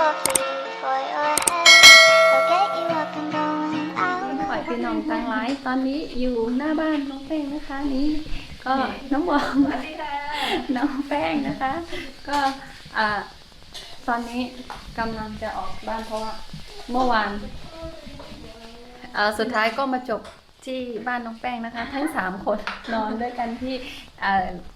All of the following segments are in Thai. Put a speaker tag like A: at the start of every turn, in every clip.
A: coffee for your head. I'll get you up and going out.
B: ปล่อยพี่น้องตังไลฟ์ตอนนี้อยู่หน้าบ้านน้องแป้งนะคะนี้ ก็น้องบองน้องแป้งนะคะ ก็อ่าตอนนี้กำลังจะออกบ้านเพราะว่าเมื่อวานอ่าสุดท้ายก็มาจบที่บ้านน้องแป้งนะคะ ทั้งสามคนนอนด้วยกันที่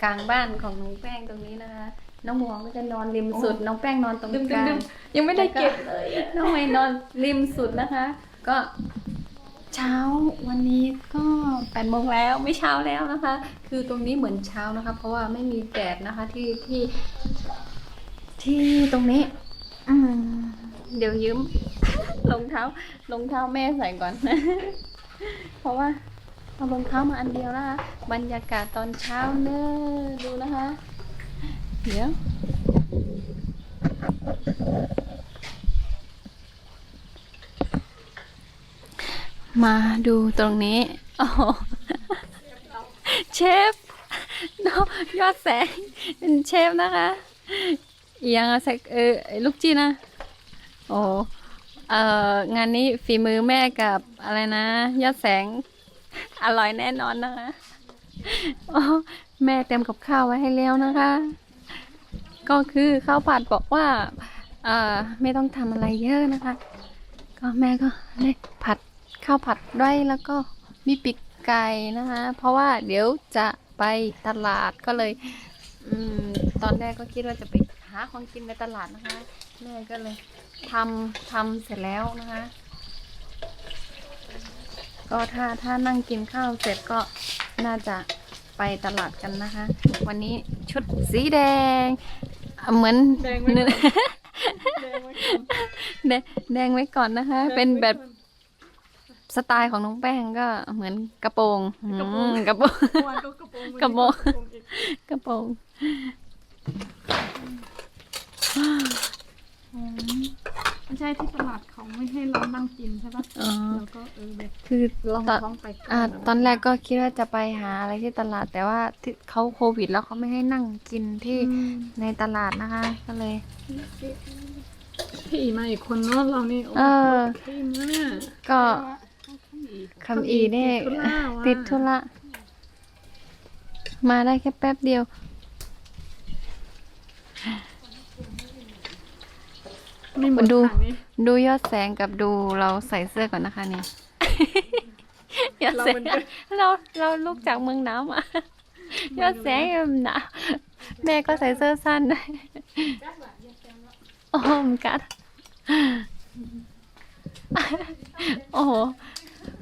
B: กลางบ้านของน้องแป้งตรงนี้นะคะ น้องบวงก็จะนอนริมสุด น้องแป้งนอนตรงกลาง
C: ยังไม่ได้เก็บเลย
B: น้องไม่นอนริมสุดนะคะ ก็เช้าวันนี้ก็แปดโมงแล้วไม่เช้าแล้วนะคะ คือตรงนี้เหมือนเช้านะคะ เพราะว่าไม่มีแดดนะคะที่ที่ ที่ตรงนี้อืมเดี๋ยวยืมรองเท้ารองเท้าแม่ใส่ก่อน เพราะว่าเอารองเท้ามาอันเดียวนะคะบรรยากาศตอนเช้าเนอะดูนะคะ เดี๋ยวมาดูตรงนี้ โอ้โหเชฟน้องยอดแสง เป็นเชฟนะคะอียังอะแสกเออลูกจีนะ โอ้เอองานนี้ฝีมือแม่กับอะไรนะ ยอดแสง อร่อยแน่นอนนะคะ โอ้ แม่เต็มกับข้าวไว้ให้แล้วนะคะ ก็คือข้าวผัดบอกว่าไม่ต้องทำอะไรเยอะนะคะ ก็แม่ก็ได้ผัดข้าวผัดด้วยแล้วก็มีปีกไก่นะคะ เพราะว่าเดี๋ยวจะไปตลาดก็เลยอตอนแรกก็คิดว่าจะไปหาของกินในตลาดนะคะแม่ก็เลยทำทำเสร็จแล้วนะคะ ก็ถ้าถ้านั่งกินข้าวเสร็จก็น่าจะไปตลาดกันนะคะ วันนี้ชุดสีแดง เหมือน
C: แดงไว้ก่อนแดงไว้ก่อน
B: แดงแดงไว้ก่อนนะคะ เป็นแบบสไตล์ของน้องแป้งก็เหมือนกระโปรงอืมกระโปรง
C: เมื่อวานก็กระโปรง
B: กระโปรง
C: อีก
B: กระโปรง
C: ไม่ใช่ที่ตลาดเขาไม่ให้เรานั่งกินใช่ปะ
B: อ๋อ
C: แล้วก็เออแบบ
B: คือ
C: ลอง
B: ตอน
C: ท้องไป
B: อ่าตอนแรกก็คิดว่าจะไปหาอะไรที่ตลาด แต่ว่าที่เขาโควิดแล้วเขาไม่ให้นั่งกินที่
C: อืม
B: ในตลาดนะคะ ก็เลย
C: พี่มาอีกคนเนาะเรานี่โอ้
B: เออ
C: พี่มาเนี่ย
B: ก็คำอีเนี่ย
C: ติดธุระว่ะ
B: ติดธุระมาได้แค่แป๊บเดียว
C: ไม่หมด
B: ดู
C: ค่ะนี่
B: ดูยอดแสงกับดูเราใส่เสื้อก่อนนะคะเนี่ยยอดแสงเราเราลุกจากเมืองหนาวมายอดแสงหนาวแม่ก็ใส่เสื้อสั้นด้วยโอ้โหมนกัด โอ้โห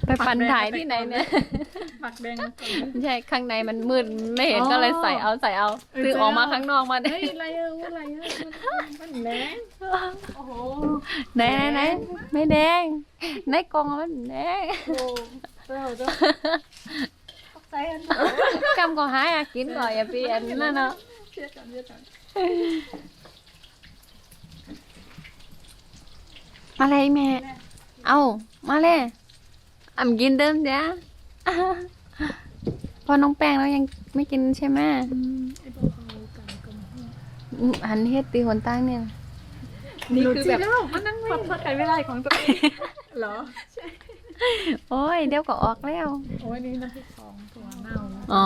B: ไปปั่นถ่ายที่ไหนเนี่ย
C: ปากแดงก่อน
B: ไม่ใช่ข้างในมันมืดไม่เห็น
C: อ๋อ
B: ก็เลยใส่เอาใส่เอา
C: เออ
B: คือ
C: ใส่
B: ออกมา
C: เอา
B: ข้างนอกมา
C: เฮ้ยอะไรเอออะไรเออมันมันแดงโอ้โห
B: ไหนไหนไหนไม่แดงในกล่องมันแดง
C: โอ้เจ้าเจ้าตกใจอันนี้
B: กำก็หาอยากกินก่อนอย่าเปลี่ยนนั่นเนาะ
C: เชื่อกันเชื่อกัน
B: มาเลยแม่ เอามาเลย อ่ำกินเดิมจ้ะพอน้องแป้งแล้วยังไม่กินใช่ไหม
C: อืมไอ้บอกเอากันกัน
B: อืมหันเฮ็ดตีหนตั้งเนี่ย
C: นี่คือแบบมันนั่งพัดพัดกันไม่ได้ของตัวเองเหรอ
B: โอ้ยเดี๋ยวก็ออกแล้ว
C: โอ้ยนี่น้ำพริกสองตัวเน่านะ
B: อ๋อ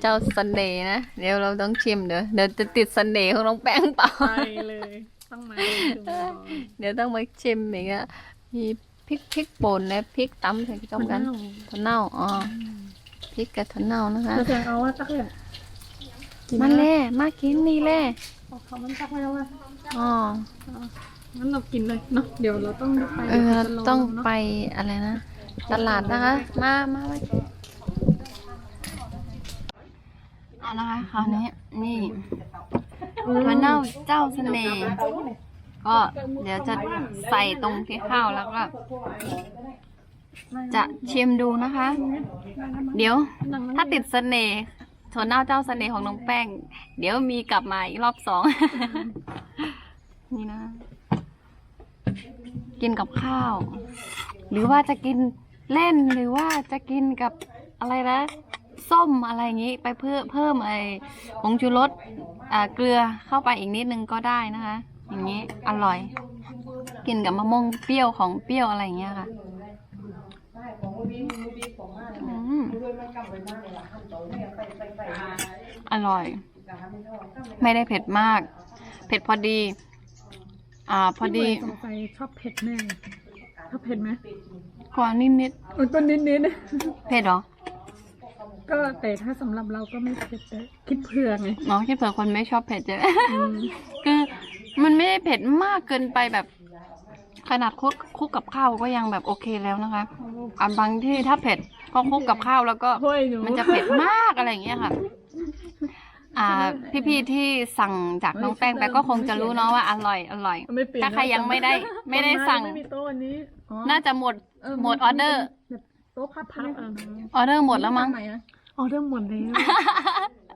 B: เจ้าซันเดย์นะ เดี๋ยวเราต้องชิมเดี๋ยวเดี๋ยวจะติดซันเดย์ของน้องแป้งเปล่า
C: ไปเลย ต้องมาดูก่อน
B: เดี๋ยวต้องมาชิมอีกอะมี พริกพริกป่นและพริกตำใส่ต้มกัน
C: เน่า
B: ถั่วเน่าอ๋อพริกกับถั่วเน่านะคะ
C: เราจะเอาว่าตักเลย
B: มันแล่มากินนี่แล่
C: เอาเขามันตักแล้วว่า
B: อ๋อ
C: งั้นเรากินเลยเนาะเดี๋ยวเราต้องไป
B: เออ
C: ดี๋ยวจะ
B: ต้อง
C: เนะ
B: ไปอะไรนะตลาดนะคะ มามาไปเอานะคะคราวนี้นี่ถั่วเน่าเจ้าเสน่ห์ ก็เดี๋ยวจะใส่ตรงที่ข้าวแล้วก็ จะชิมดูนะคะ เดี๋ยวถ้าติดเสน่ห์ถั่วเน่าเจ้าเสน่ห์ของน้องแป้ง เดี๋ยวมีกลับมาอีกรอบสอง นี่นะ กินกับข้าว หรือว่าจะกินเล่นหรือว่าจะกินกับอะไรนะ ส้มอะไรอย่างนี้ไปเพิ่มเพิ่มไอ้ผงชูรสเกลือเข้าไปอีกนิดนึงก็ได้นะคะ อย่างนี้อร่อย กินกับมะม่วงเปรี้ยวของเปรี้ยวอะไรอย่างเงี้ยค่ะอืมอร่อย ไม่ได้เผ็ดมาก เผ็ดพอดี อ่า พอดี
C: พี่เหมยสงสัยชอบเผ็ดแน่ชอบเผ็ดไหม
B: กว่านิดนิด
C: เออก็นิดนิด
B: ๆเผ็ดเหรอ
C: ๆก็แต่ถ้าสำหรับเราก็ไม่เผ็ดแต่คิดเผื่อไง
B: น้องคิดเผื่อคนไม่ชอบเผ็ดจะคือ มันไม่ได้เผ็ดมากเกินไปแบบ ขนาดคลุกคลุกกับข้าวก็ยังแบบโอเคแล้วนะคะอันบางที่ถ้าเผ็ดก็คลุกกับข้าวแล้วก็
C: โอ้ยหนู
B: มันจะเผ็ดมากอะไรอย่างเงี้ยค่ะอ่าพี่ๆที่สั่งจากน้องแป้งไปก็คงจะรู้เนาะว่าอร่อยอร่อย
C: ไม่เปลี่ยน
B: ถ้าใครยังไม่ได้ไม่ได้สั่ง
C: ไม่มีโต๊ะอันนี้อ๋อ
B: น่าจะหมดหมดออเดอร์
C: แบบโต๊ะพับพับอะ
B: ออเดอร์หมดแล้วมั้ง
C: ออเดอร์หมดแล้ว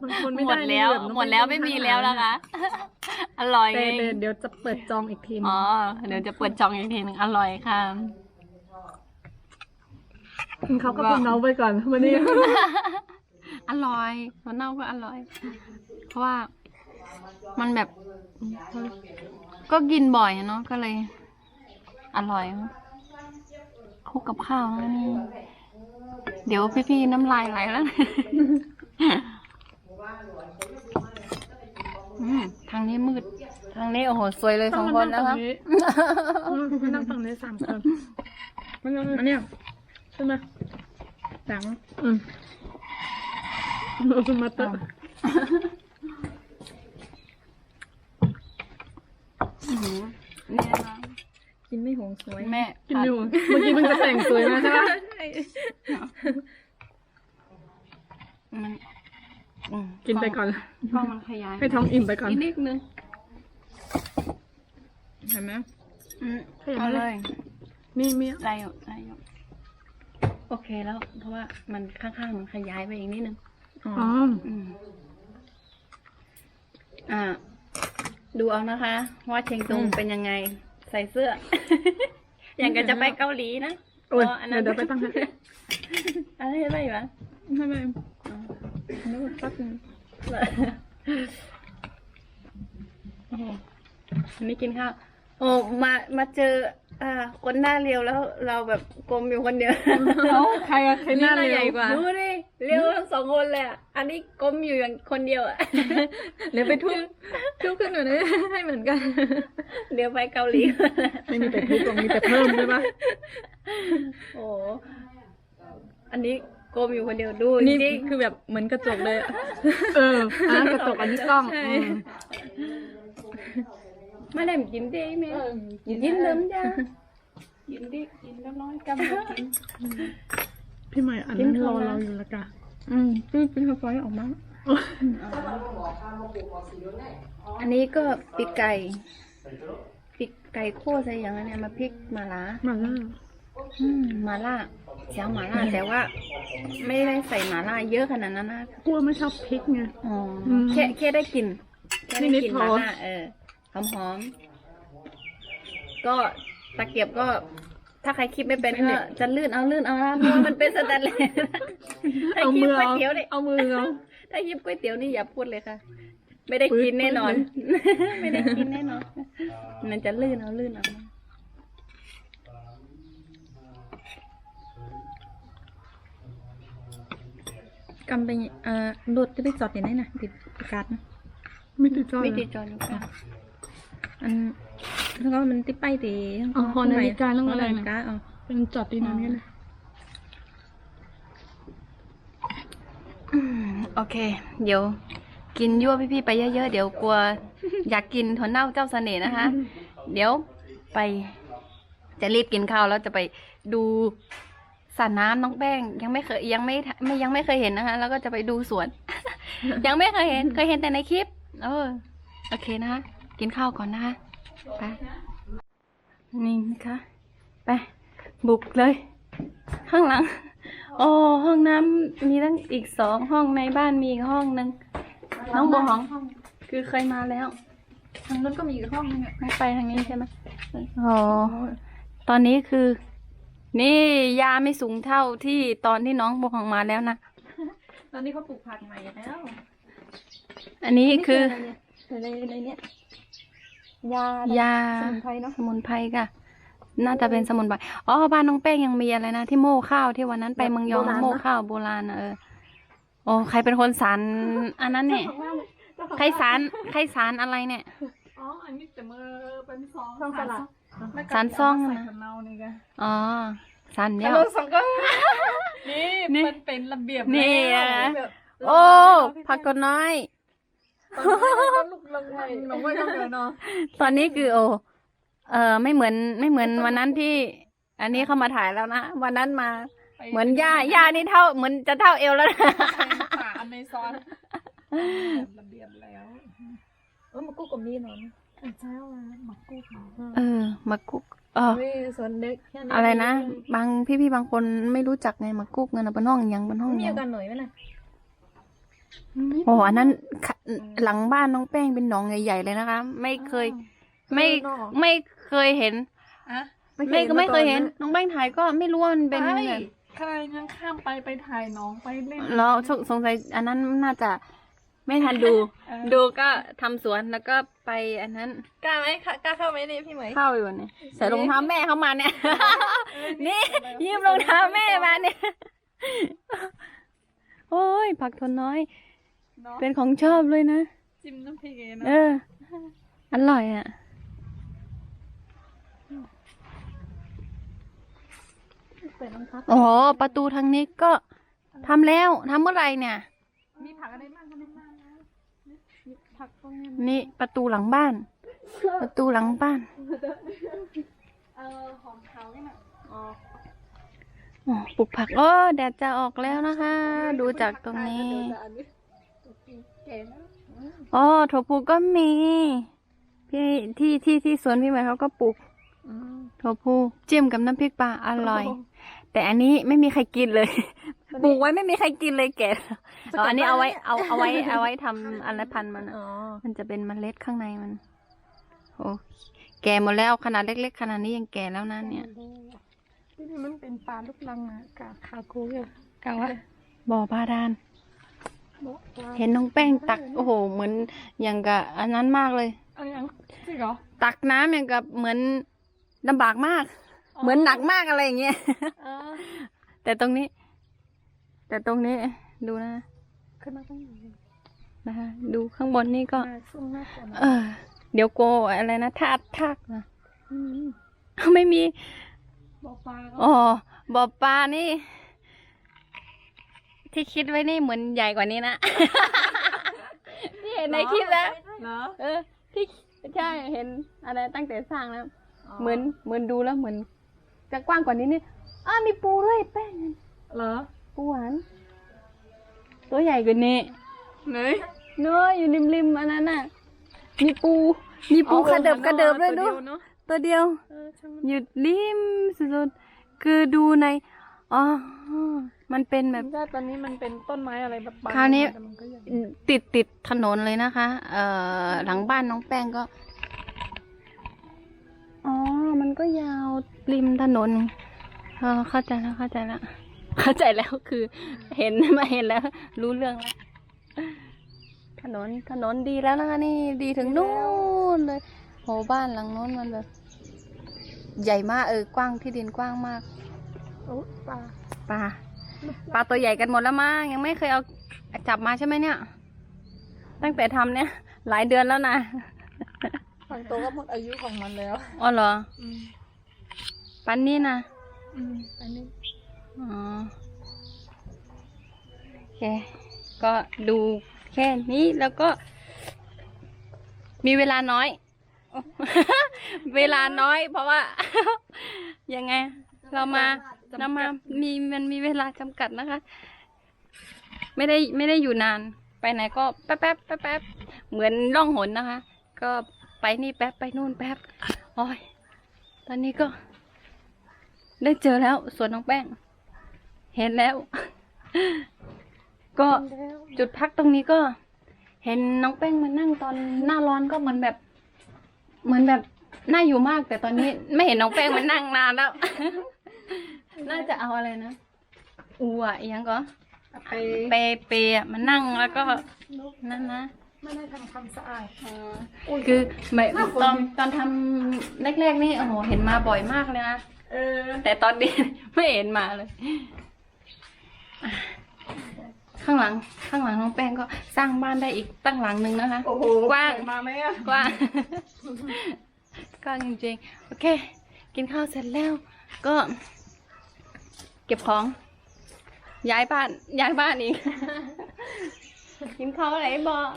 C: บางคนไม่
B: หม
C: ได้
B: ดแล้ว
C: นี่บบ
B: หมดแล้วไม่มีแล้วนะคะ อร่อย
C: แต่แต่เดี๋ยวจะเปิดจองอีกที
B: อ๋อเดี๋ยวจะเปิดจองอีกทีหนึ่งอร่อยค่ะ
C: เขาก็เป็นเนาไปก่อนวันนี้
B: อร่อยถั่วเน่าก็อร่อย เพราะว่ามันแบบ ก็กินบ่อยอะเนาะก็เลย อร่อยคลุกกับข้าวนะนี่ เดี๋ยวพี่ๆน้ำลายไหลแล้ว อืมทางนี้มืด ทางนี้โอ้โหสวยเลยสองคนนะคะ
C: มานั่งฝั่งนี้สามคนมันยังอันเนี้ยใช่ไหมแสงอืมเราจะมาเตะ
B: อื้อหือเนี่ยนะ
C: กินไม่หงสวย
B: แม่
C: กินไม่หงเมื่อกี้มันจะแต่งสวยมาใช่ปะ
B: มันอืม
C: กินไปก่อน
B: ท้องมันขยาย
C: ให้ท้องอิ่มไปก่อน
B: อีกนิดนึง
C: เห็นไหม
B: อืม
C: ขยับ
B: เอา
C: เล
B: เลยย
C: มีมี
B: ได้อยู่ได้อยู่โอเคแล้ว เพราะว่ามันข้างๆมันขยายไปอีกนิดนึง
C: อ๋อ
B: อืมอ่า ดูเอานะคะ ว่าเชงตุงเป็นยังไง ใส่เสื้อ อย่างกับจะไปเกาหลีนะ
C: โอ้ย
B: อันนั้น
C: เดี๋ยวเดี๋ยวไปตั้งให้
B: อะไรอะไรอยู่วะ
C: ไม่ไม่
B: นึกแป๊บนึงโอ้โหอันนี้กินข้าวโอ้มามาเจอ อ่า คนหน้าเรียวแล้วเราแบบกลมอยู่คนเดียว
C: เขาใครอะใครหน้าเร็ว
B: ดูดิเรียวทั้งสองคนเลยอะอันนี้กลมอยู่อย่างคนเดียวอะ
C: เดี๋ยวไปทุบทุบขึ้นหน่อยนะให้เหมือนกัน
B: เดี๋ยวไปเกาหลี
C: ไม่มีแต่ทุบตรงมีแต่เพิ่มใช่ปะ
B: โอ้โหอันนี้ กลมอยู่คนเดียวดู
C: นี่
B: จริง
C: คือแบบเหมือนกระจกเลยอะเอออันนั้นกระจกอันนี้กล้อง
B: ใช่
C: อืม
B: มาเล่มกินดิแม่กินเริ่มจ้ากินดิกินแล้วน้อยกำลังกิน
C: พี่ใหม่อันนั้นรอเราอยู่และกะ
B: อืมคือเป็นไฟออกมา อันนี้ก็ปีกไก่ปีกไก่โคตรใส่อย่างนั้นเนี่ยมาพริกมาลา
C: มาแล้ว
B: อืมมาล่าเสียงมาล่าแต่ว่า ไม่ได้ใส่มาล่าเยอะขนาดนั้นนะ
C: กลัวไม่ชอบพริกไง
B: อ๋ออ
C: ม
B: แค่แค่ได้กลิ่นแค่ได้
C: นิด
B: กลิ่น
C: ๆพอ
B: มาล่าเออหอมหอมๆก็ตะเกียบก็ ถ้าใครคิดไม่เป็นก็จะลื่นเอาลื่นเอานะเพราะว่ามันเป็นสแตนเลสถ้า
C: เอา
B: คิด
C: มือ
B: ก๋วย
C: เอา
B: เตี๋ยวนี่
C: เอามือเอา
B: ถ้ายิบก๋วยเตี๋ยวนี่อย่าพูดเลยค่ะ ไม่ได้กินแน่นอน ไม่ได้กินแน่นอนมันจะลื่นเอาลื่นเอา
D: กำไปเอ่อรถจะไปจอดที่ไหนนะติดประกาศนะ
C: ไม่ติดจอ
B: ไม่
C: เล
B: ติ
C: ย
B: ดจออยู่ค่ะ
D: อันแล้วก็มันติดไปตี
C: อ๋อหอนาฬิกาแล้วอะไร
D: ห
C: นะ
D: นาฬิกาอ๋อ
C: เป็นจอดที่นั่นเนี่ยนะ
B: อืมโอเค เดี๋ยว กินยั่วพี่ๆไปเยอะๆ เดี๋ยวกลัว อยากกินถั่วเน่าเจ้าเสน่ห์นะคะ เดี๋ยวไปจะรีบกินข้าวแล้วจะไปดู สระน้ำน้องแป้งยังไม่เคยยังไม่ไม่ยังไม่เคยเห็นนะคะ แล้วก็จะไปดูสวน ยังไม่เคยเห็นเคยเห็นแต่ในคลิป เออ โอเคนะคะกินข้าวก่อนนะคะไปนี่นะคะไปบุกเลย ข้างหลัง โอ้ห้องน้ำมีตั้งอีกสองห้องในบ้านมีอีกห้องหนึ่งน้องบัวหอง คือเคยมาแล้ว
D: ทางนู้นก็มีอีกห้องนึงอะ
B: ไม่ไปทางนี้ใช่ไหมอ๋อตอนนี้คือ นี่ยาไม่สูงเท่าที่ตอนที่น้องบัวหองมาแล้วนะ
D: ตอนนี้เขาปลูกผักใหม่แล้ว
B: อันนี้คือ
D: ในในเนี้ยยา
B: ยา
D: สมุนไพรเนาะ
B: สมุนไพรค่ะ น่าจะเป็นสมุนไพร อ๋อ บ้านน้องแป้งยังมีอะไรนะ ที่โม่ข้าวที่วันนั้นไปเมืองยองโม่ข้าวโบราณนะเออ โอ้ใครเป็นคนสารอันนั้นเนี่ย ใครสารใครสารอะไรเนี่ย
C: อ๋อ อันนี้จะมือเป็นซอง
D: ซองสลัด
B: สารซอง
C: ใส่
B: นะ
C: กับเนานี่ไง
B: อ๋อสารเดีย
C: ฮัล
B: ว
C: โหลสังก็นี่
B: นี่
C: มันเป็นระเบียบ
B: นี่
C: แล้ว
B: นะ
C: แบบ
B: โอ้ผักกดน้อย
C: ตอนนี้ก็ลุกลังไงน้องไม่ต้องเดินเนาะ
B: ตอนนี้คือโอเออไม่เหมือนไม่เหมือนวันนั้นที่ อันนี้เข้ามาถ่ายแล้วนะวันนั้นมา
C: ไป
B: เหมือนย่าย่านี่เท่าเหมือนจะเท่าเอวแล้วนะ
C: ป่าอเมซอนระเบียบแล้ว
D: เออมากู้กับมีหน่อย
C: เช้าหมักกุ้ง
B: เออมากุกเออ
D: มีส่วนเด็กแค่
B: อะไรนะ บางพี่ๆบางคนไม่รู้จักไงมากุกเงินนะเป็นห้องยังเป็นห้อง
D: มี
B: ยั
D: อางการหน่อยไหมนะ
B: โอ้อันนั้นขะหลังบ้านน้องแป้งเป็นหนองใหญ่ๆเลยนะคะ ไม่เคย ไม่ไม่เคยเห็น
C: อะ
B: ไม่ก็ไม่เคยเห็น น้องแป้งถ่ายก็ไม่รู้ว่ามันเป็น
C: ใช่
B: แบบ
C: ใครยังข้ามไปไปถ่ายน้องไปเล่น
B: แล้วสงสงสัยอันนั้นน่าจะ ไม่ทันดู
C: เออ
B: ดูก็ทำสวนแล้วก็ไปอันนั้น
D: กล้าไหมกล้าเข้าไหมนี่พี่เหมย
B: เข้าอยู่เนี่ยใส่รองเท้าแม่เข้ามาเนี่ย นี่ยืมรองเท้าแม่มาเนี่ย โอ้ยผักทนน้อย
C: เนาะ
B: เป็นของชอบเลยนะ
C: จิ้มน้ำพริกเอง
B: เอ
C: นะ
B: อ อร่อยอะ
D: เปิดรองเท้า
B: อ๋อ ประตูทางนี้ก็ทำแล้วทำเมื่อไหร่เนี่ย
C: มีผักอะไรบ้างอะไรบ้างนะมี ผักตรงนี้
B: นี่ประตูหลังบ้าน ประตูหลังบ้าน
C: เออหอมขาวนี่น่ะอ๋อ
B: อ๋อปลูกผักโอ้แดดจะออกแล้วนะคะ ดูจากตรงนี้
C: เดี๋ยวจะอันนี้เก๋นะ
B: อ๋อถั่วพูก็มีพี่ที่ที่ที่สวนพี่ใหม่เขาก็ปลูกถั่วพูจิ้มกับน้ำพริกปลาอร่อย แต่อันนี้ไม่มีใครกินเลย ปลูกไว้ไม่มีใครกินเลยแกะอ๋ออันนี้เอาไว้เอาเอาไว้เอาไว้ทำอะไรพันธุ์มันอะ
D: อ๋อ
B: มันจะเป็นเมล็ดข้างในมัน โอ้แก่หมดแล้วขนาดเล็ก ๆ ขนาดนี้ยังแก่แล้วนะเนี่ย
C: ที่นี่มันเป็นปลาลูกลังอะกาคาโก้เนี่ยกาวะ
B: บ่อบาดาลเห็นน้องแป้งตักโอ้โห เหมือนอย่างกับอันนั้นมากเลย
C: อันยังจริงเหรอ
B: ตักน้ำอย่างกับเหมือนลำบากมาก เหมือนหนักมากอะไรอย่างเงี้ย
C: อ๋อ
B: แต่ตรงนี้ แต่ตรงนี้ดูนะ
C: ขึ้นมาต้องอยู่
B: นะคะดูข้างบนนี่ก็
C: มาซุ่มหน้าก่อนนะ
B: เออ เดี๋ยวโกอะไรนะทาดทากนะไม่มี
C: บอกปลาก็
B: อ๋อบ่อปลานี่ ที่คิดไว้นี่เหมือนใหญ่กว่านี้นะที่เห็นในคลิปแล้ว
C: เหรอ
B: เออ ที่ใช่เห็นอะไรตั้งแต่สร้างแล้วเหมือนเหมือนดูแล้วเหมือนจะกว้างกว่านี้นี่อ้ามีปูด้วยแป้ง
C: เหรอ
B: ปูหวานตัวใหญ่กว่านี้
C: ไหน
B: เนื้อะอยู่ริมริมๆอันนั้นน่ะมีปูมีปูกระเดิบกระเดิบเลยดูตัวเดียว
C: เออช่าง
B: หยุดริมสุดๆคือดูในอ๋อมันเป็นแบบ
C: มันตอนนี้มันเป็นต้นไม้อะไรแบบบง
B: คราวนี้
C: แต่มันก็ยัง
B: ติดติดถนนเลยนะคะ เอ่อหลังบ้านน้องแป้งก็อ๋อมันก็ยาวริมถนนเออเข้าใจแล้วเข้าใจแล้ว เข้าใจแล้วคือ เห็นมาเห็นแล้ว รู้เรื่องแล้วถนนถนนดีแล้วนะคะนี่ดีถึงนู่นเลยโหบ้านหลังโน้นมันแบบ ใหญ่มากเออกว้างที่ดินกว้างมาก
C: โอ้ปลา
B: ปลาปลาตัวใหญ่กันหมดแล้วมั้งยังไม่เคยเอาจับมาใช่ไหมเนี่ย ตั้งแต่ทำเนี่ย หลายเดือนแล้วนะ
C: บางตัวก็หมดอายุของมันแล้ว
B: อ๋อเหรอ
C: อืม
B: ปันนี่นะ
C: อืมอันนี้
B: อ๋อโอเค ก็ดูแค่นี้แล้วก็ มีเวลาน้อย เวลาน้อย เพราะว่า ยังไง เรามาเรามามีมันมีเวลาจำกัดนะคะ ไม่ได้ไม่ได้อยู่นาน ไปไหนก็แป๊บแป๊บแป๊บแป๊บเหมือนล่องหนนะคะ ก็ไปนี่แป๊บไปนู่นแป๊บโอ้ยตอนนี้ก็ได้เจอแล้วสวนน้องแป้ง เห็นแล้ว ก็จุดพักตรงนี้ก็ เห็นน้องแป้งมานั่งตอนหน้าร้อนก็เหมือนแบบ เหมือนแบบน่าอยู่มาก แต่ตอนนี้ไม่เห็นน้องแป้งมานั่งนานแล้ว น่าจะเอาอะไรนะอูอะอีหยังก็
C: ไป
B: เปเปอะมานั่งแล้วก็นั่นนะ
C: ไม่ได้ทำความสะอาด
B: คือไม่ตอนตอนทำแรกๆนี่โอ้โหเห็นมาบ่อยมากเลยนะ
C: เออ
B: แต่ตอนนี้ไม่เห็นมาเลยอะ ข้างหลังข้างหลังน้องแป้งก็สร้างบ้านได้อีกตั้งหลังหนึ่งนะคะ
C: โอ้โห
B: กว้าง
C: มาไหมอะ
B: กว้างกว้างจริงๆโอเค กินข้าวเสร็จแล้วก็ เก็บของ ย้ายบ้าน ย้ายบ้านอีก กินข้าวอะไรบอก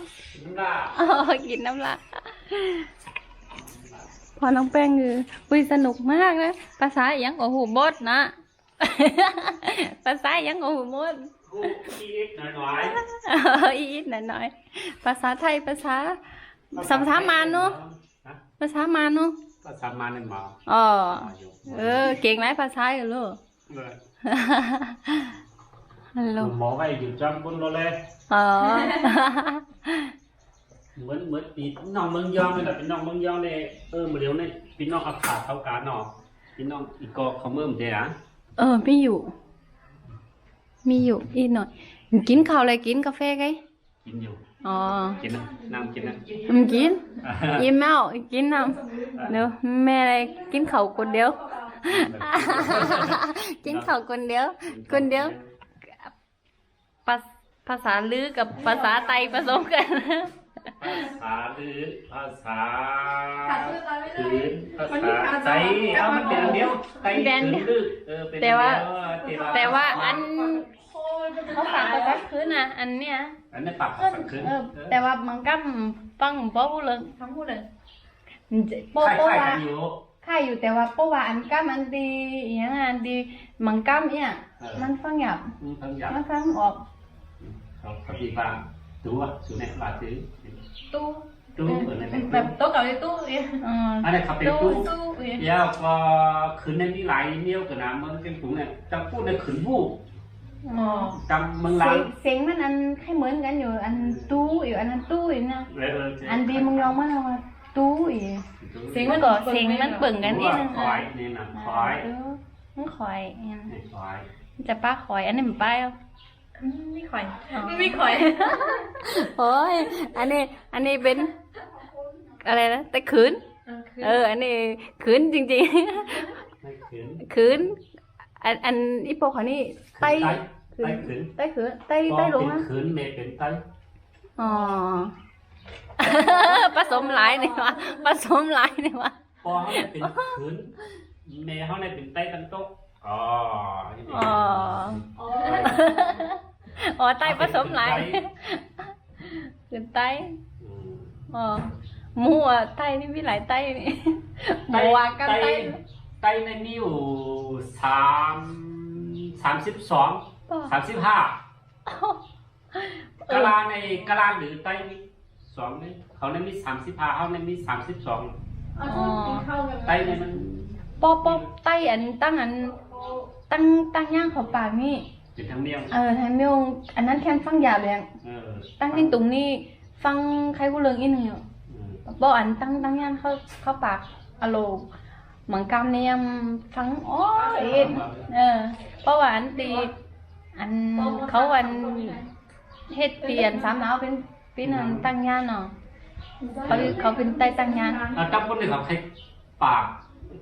B: อ๋อกินน้ำละพอน้องแป้งคือคุยสนุกมากนะ ภาษาอหยังโอ้โหบดนะ ภาษาอหยังโอ้โหบด
E: กูอีกหน่อย
B: อีดหน่อยๆภาษาไทยภาษา
E: ๆ
B: ภาษามานเนอะ
E: ฮะ
B: ภาษามานเนาะ
E: ภาษามานนี่มา
B: อ๋อ
E: มาอยู่
B: เออ เก่งหลายภาษาอยู่ลูก
E: เลย
B: ฮัลโหล
E: หมอไว้อยู่จำบนรถเลย
B: อ๋อ
E: เหมือนเหมือนปีน้องเมืองยองนี่แหละเป็นน้องเมืองยองเนี่ยเออมาเร็วเนี่ยพี่น้องอาขาดเท่ากันเนาะพี่น้องอีกอเขาเมื่อมเดีย
B: เออไม่อยู่ มีอยู่อีกหน่อย กินข้าวอะไรกินกาแฟไง
E: กินอยู่
B: อ๋อ
E: กินนะน้ำกินนะ
B: มันกินอิ่มแล้วกินน้ำเดี๋ยวแม่อะไรกินข้าวคนเดียว กินข้าวคนเดียว คนเดียวภาภาษาลือกับภาษาไตผสมกัน
E: ภาษาลื้อภาษาขืนภาษาใจเอามันเป็นอันเดียวไต
B: แบน
E: ขืนลือเออเป็นอันเดียว
B: แต่ว่าอันเขาฝากภาษาคืนนะอันเนี้ย
E: อันนี้ปาก
B: เออ
E: สังขืน
B: เออแต่ว่ามันก็ฟังป้อพูดเลยฟังพูดเลยโป้โป้
E: คล้ายๆ
B: ว่า
E: อยู่
B: ค่ายอยู่แต่ว่าโป้ว่าอันก้ามอันดีอหย่างอันดีมันก้ามเนี่ย
E: เออ
B: มันฟังหยาบ
E: อืมทั้งยาง
B: มันฟังออก
E: เขาเขาดีบ้าง ดูว่าสุนัขลาซื้อ
C: ตู้
E: ดูเหมือนใน
C: แบบโต๊ะเก่าในตู้เนี่ย
B: อืม
E: อันนี้เขาเป็น
B: ตู้
E: ตู้
C: ตู้เนี่ย
E: ยาวก็คืนในนี้หลายเนี้ยวกันนะเมืองเป็นถุงเนี่ยจำพูดในขืนวูบ
B: อ๋อ
E: จำเมือง
B: เสี
E: ลาย
B: งเสียงมันอันแค่เหมือนกันอยู่อันตู้อยู่อันนั้นตู้อยู่นะ
E: เลยเออ
B: อันดีมึงลองมาลองมาตู้อีก
C: เสียง
B: มั
C: มันน
B: ก็เสียงมันเบิ่งกันนิดนึง
E: คอยนี่นะคอย
B: เออมันคอยเนี่ย
E: นี่คอย
B: จะป้าคอยอันนี้มันป้ายอะ
C: ไม่ข่อยไม่ข่อย
B: โอ้ยอันนี้อันนี้เป็น อะไรนะแต่ขืน เออ อันนี้ขืนจริง
E: ไม่ขืน
B: ๆขืนอันอันอีโปเขานี่ไต
E: ไต้ขืน
B: ไตขืนไต
E: พอ
B: ไตหลง
E: เป็น
B: อะ
E: ขืนเมย์เป็นไต้
B: อ๋อผสมหลายนี่วะผสมหลายนี่วะ
E: พอเขาเป็นขืนเมย์เขาเนี่ยเป็นไต้ตั้งโต๊ะอ๋อนี่
B: อ๋อ อ๋อไตผสมหลายขืนไต
E: อืม
B: อ๋อหมูอะไตนี่มีหลายไตนี่หมูอะกันไต
E: ไต้ในนิ้วสามสามสิบสองสามสิบห้ากะลาในกะลาหรือไต้นี่สองนี่เขาในมีสามสิบห้าเขาในมีสามสิบสอง
C: เอาตู้กินข้าวกัน
E: ไต้ในมัน
B: ปอปอไตอันตั้งอันตั้งตั้งย่างเขาปากนี่
E: เป็นทั้งเนียง
B: เออไทยเมียวอันนั้นแค่ฟังหยาบเลยอะ
E: เออ
B: ตั้งทิ้งตุงนี่ฟังใครกูเลิงอีกหนึ่งอยู่
E: อืม
B: ปออันตั้งตั้งย่างเข้าเข้าปากอะโลเหมือนกำเนี่ยฟังอ๋อเอ็นเออเพราะว่าอันตีอันเขาวันเฮ็ดเปลี่ยนสามหนาวเป็นปีนั้นตั้งย่านเนาะเขาเขาเป็นไตตั้งย่าน
E: อะตั้งคนหนึ่งเขาใครปาก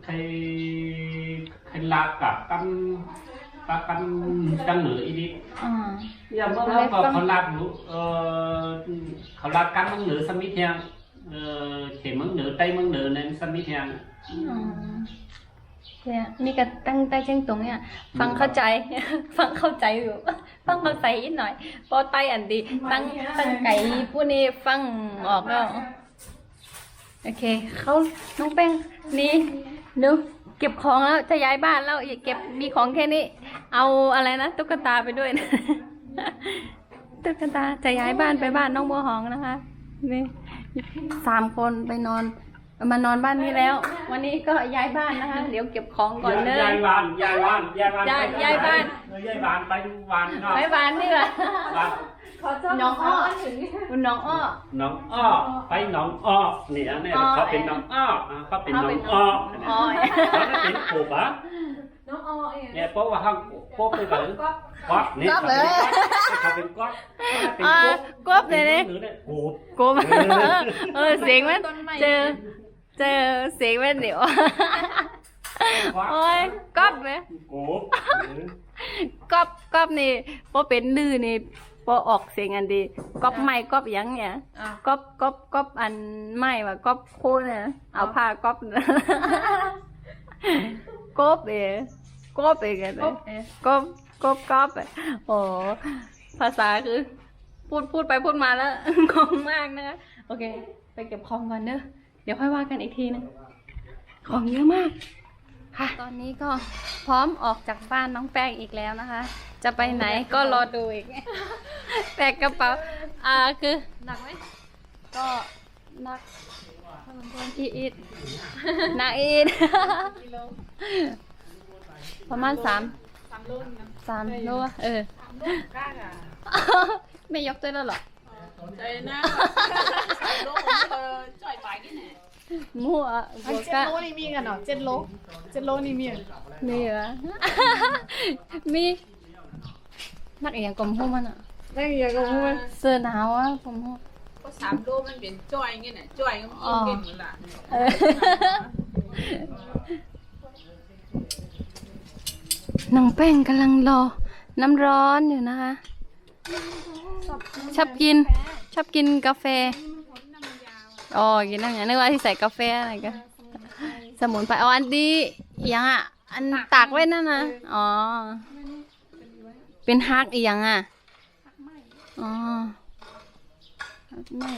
E: ใครใครลากกับกัน ปากกันจังเหนืออีนิด
B: อ่า
E: อย่าเมื่อเราก็เขาลากหนูเออเขาลากกันเมืองเหนือสมิธยังเออเขตเมืองเหนือใต้เมืองเหนือนั้นสมิธยัง
B: อืมเนี่ยนี่ก็ตั้งใต้เชียงตุงเนี่ย ฟังเข้าใจ ฟังเข้าใจอยู่ ฟังเข้าใจอีกหน่อยเพอไตอันดี ตั้งตั้งไก่ผู้นี้ฟังออกแล้ว โอเค เขาน้องแป้งนี่ดู เก็บของแล้วจะย้ายบ้านแล้วอย่าเก็บมีของแค่นี้ เอาอะไรนะตุ๊กตาไปด้วยนะตุ๊กตาจะย้ายบ้านไปบ้านน้องบัวหองนะคะนี่สามคนไปนอนมานอนบ้านนี้แล้ว วันนี้ก็ย้ายบ้านนะคะ เดี๋ยวเก็บของก่อนเลย
E: ยายบ้านยายบ้านยายบ้าน
B: ย้ายย้ายบ้าน
E: เออยายบ้านไปวานเนาะ
B: ไปบ้านนี่แหละ
E: บ้าน
B: น้องอ้อคุณน้องอ้อ
E: น้องอ้อไปน้องอ้อนี่อันนี้
B: อ้อ
E: เขาเป็นน้องอ้ออะเขาเป็นน้องอ้อ
B: อ้อย
E: เขาเป็นปู่ปะ
C: น้องออเอง
E: เนี่ยเพราะว่าเขากบไปก่อนก๊อบนี่
B: ก๊อบเลย
E: เขาเป็นก๊อบเป็น
B: อ่า
E: ก๊อบ
B: ก๊อบเลยเนี่ย
E: หรือเนี่ยโกบ
B: กบเออเสียงมันเจอเจอเสียงมันเดี๋ยวโอ้ยก๊อบไหม
E: โกบหรือ
B: ก๊อบก๊อบนี่พอเป็นลือนี่ พอออกเสียงอันดีก๊อบไม่ก๊อบหยังเนี่ย
D: อะ
B: ก๊อบก๊อบก๊อบอันไม่ว่าก๊อบโคนเนี่ยเอาผ้าก๊อบก๊อบเอ๋ก๊อบเอ๋กันเลยก๊อบก๊อบก๊อบอะโอ้ภาษาคือ พูดพูดไปพูดมาแล้ว งงมากนะคะโอเค ไปเก็บของก่อนเนอะเดี๋ยวค่อยว่ากันอีกทีนึงของเยอะมาก ค่ะ ตอนนี้ก็พร้อมออกจากบ้านน้องแป้งอีกแล้วนะคะ จะไปไหนก็รอดูอีกแบกกระเป๋า อ่าคือ
D: หนักไหม
B: ก็นักอีอีดนักอีดประมาณสามสามโลอะเออไม่ยกตัวแล้วเหรอ
C: ใจนะโลกเออจ่อยไปกี่ไหน
B: มั่ว
C: อันเจ็ดโลนี่มีกันเหรอเจ็ดโลเจ็ดโลนี่มี
B: มีเหรอมีนักเอียงกลมหัวมันอะ
C: ได้ยังก็พูด
B: เสื้อหนาวอะผมหัว
F: ก็สามโลมันเป็นจ้อยงี้น่ะจ้อยก็กินเก่งเหมือนละ
B: เออน้องแป้งกำลังรอ น้ำร้อนอยู่นะคะ ชอบกิน ชอบกินกาแฟ อ๋อกินน้ำอย่างนึกว่าที่ใส่กาแฟอะไรกันสมุนไพรอ๋ออันดีอหยังอะ อันตากไว้นั่นนะอ๋อ เป็นฮักอีหยังอะอ๋อไม่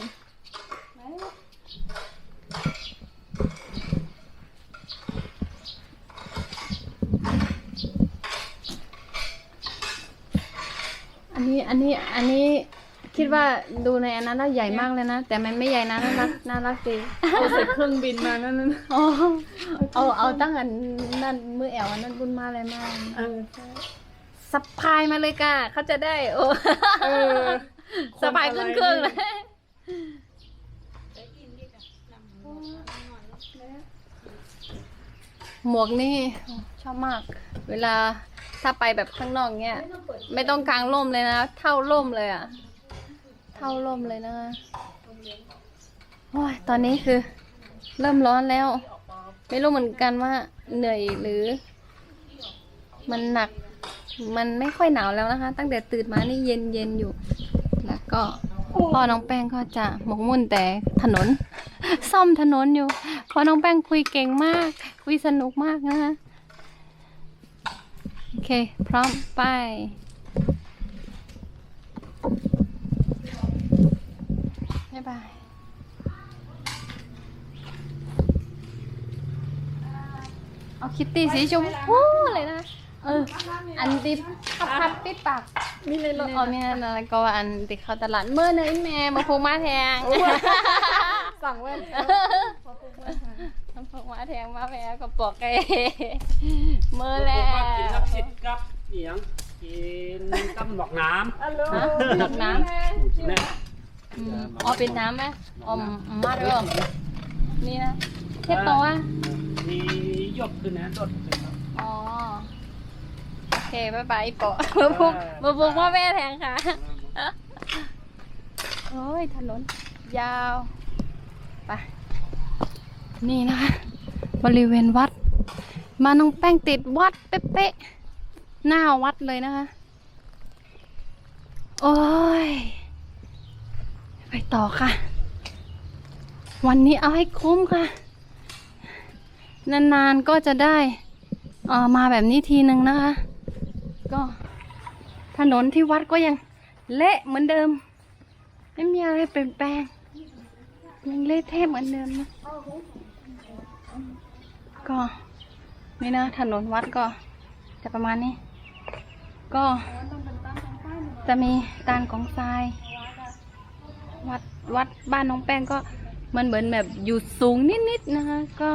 B: อันนี้อันนี้อันนี้ คิดว่าดูในอันนั้นแล้วใหญ่มากเลยนะ แต่มันไม่ใหญ่นะน่ารักน่ารักดี
C: เอาใส่เครื่องบินมานั่นนั่น
B: อ๋อเอาเอาตั้งอันนั่นมือแอวอันนั้นบุญมาเลยมาก
C: เออ
B: สะพายมาเลยค่ะเขาจะได้โอ้
C: เออ
B: สะพายขึ้นเครื่องเลยหมวกนี่ชอบมาก เวลาถ้าไปแบบข้างนอกเนี้ย ไม่ต้องกางร่มเลยนะ เท่าร่มเลยอะ เท่าร่มเลยนะคะโอ้ยตอนนี้คือ เริ่มร้อนแล้ว ไม่รู้เหมือนกันว่าเหนื่อยหรือ มันหนัก มันไม่ค่อยหนาวแล้วนะคะ ตั้งแต่ตื่นมานี่เย็นเย็นอยู่ แล้วก็พ่อน้องแป้งก็จะหมกมุ่นแต่ถนน ซ่อมถนนอยู่พ่อน้องแป้งคุยเก่งมาก คุยสนุกมากนะคะ โอเค พร้อมไปายบายเอาคิตตี้สีชมพูเลยนะ เออ อันติพับพับปิดปากมีในรถเอาเนี่ยนะแล้วก็ว่าอันติเข้าตลาดเมื่อเนยแม่มาพูมาแทง
C: สั่งแว่น
B: มาพูมาแทงมาแม่ก็บอกไอ้เมื่อแล้
E: กิน
B: ว
E: กับชิดกับเอียงกินกับหมอกน้ำ
C: ฮัลโหล
B: ฮะดอกน้
E: เนี่ยำ
B: อืมอ๋อเป็นน้ำไหมอ๋อมาเริ่มนี่นะเทียบตัวว่า
E: มียกขึ้นนะรถขึ้นนะ
B: อ๋อโอเคบายบายโปะมาพูมาพูว่าแม่แทงค่ะโอ้ยถนนยาวไปนี่นะคะ บริเวณวัด มาน้องแป้งติดวัดเป๊ะๆหน้าวัดเลยนะคะ โอ้ย ไปต่อค่ะ วันนี้เอาให้คุ้มค่ะ นานๆก็จะได้ออมาแบบนี้ทีหนึ่งนะคะ ก็ถนนที่วัดก็ยังเละเหมือนเดิม ไม่มีอะไรเปลี่ยนแปลง ยังเละเทะเหมือนเดิมนะก็นี่นะถนนวัดก็จะประมาณนี้ ก็จะมีตานของทราย วัดวัดบ้านน้องแป้งก็มันเหมือนแบบอยู่สูงนิดๆนะคะ ก็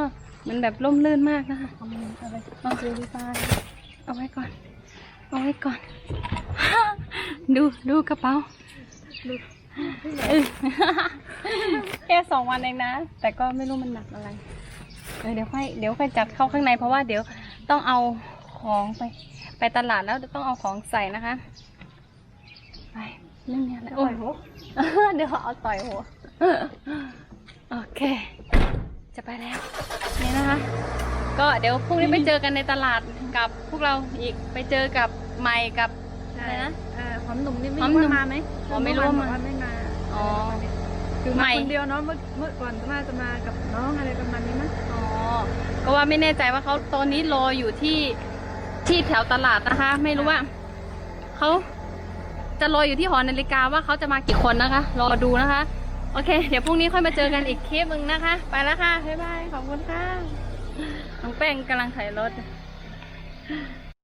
B: มันแบบร่มรื่นมากนะคะเอาดูดีไซน์เอาไว้ก่อน เอาไว้ก่อน ดูดูกระเป๋าแค่สองวันเองนะ แต่ก็ไม่รู้มันหนักอะไรเเดี๋ยวค่อยเดี๋ยวค่อยจัดเข้าข้างในเพราะว่าเดี๋ยวต้องเอาของไป ไปตลาดแล้วต้องเอาของใส่นะคะ ไป เรื่องนี้แหละโอ้ยเดี๋ยวเอาต่อยหัวโอเค จะไปแล้ว นี่นะคะ ก็เดี๋ยวพรุ่งนี้ไปเจอกันในตลาดกับพวกเราอีกไปเจอกับใหม่กับอะไรนะ
C: เออหอมหนุ่มนี่ไม่
B: หอม
C: รู้
B: หนุ่ม
C: ว่ามาไหม
B: อ๋อไม่รู้ว่ามา
C: บอกว่าไม่มา
B: อ๋อ
C: คือ
B: ใหม่
C: มาคนเดียวเนาะเมื่อเมื่อก่อนจะมาจะมากับน้องอะไรประมาณนี้มั้ง
B: อ๋อก็ว่าไม่แน่ใจว่าเขาตอนนี้รออยู่ที่ที่แถวตลาดนะคะ ไม่รู้ว่าเขา จะรออยู่ที่หอนาฬิกาว่าเขาจะมากี่คนนะคะ รอดูนะคะ โอเค เดี๋ยวพรุ่งนี้ค่อยมาเจอกันอีกคลิปหนึ่งนะคะ ไปแล้วค่ะบ๊ายบายขอบคุณค่ะน้องแป้งกำลังถ่ายรถ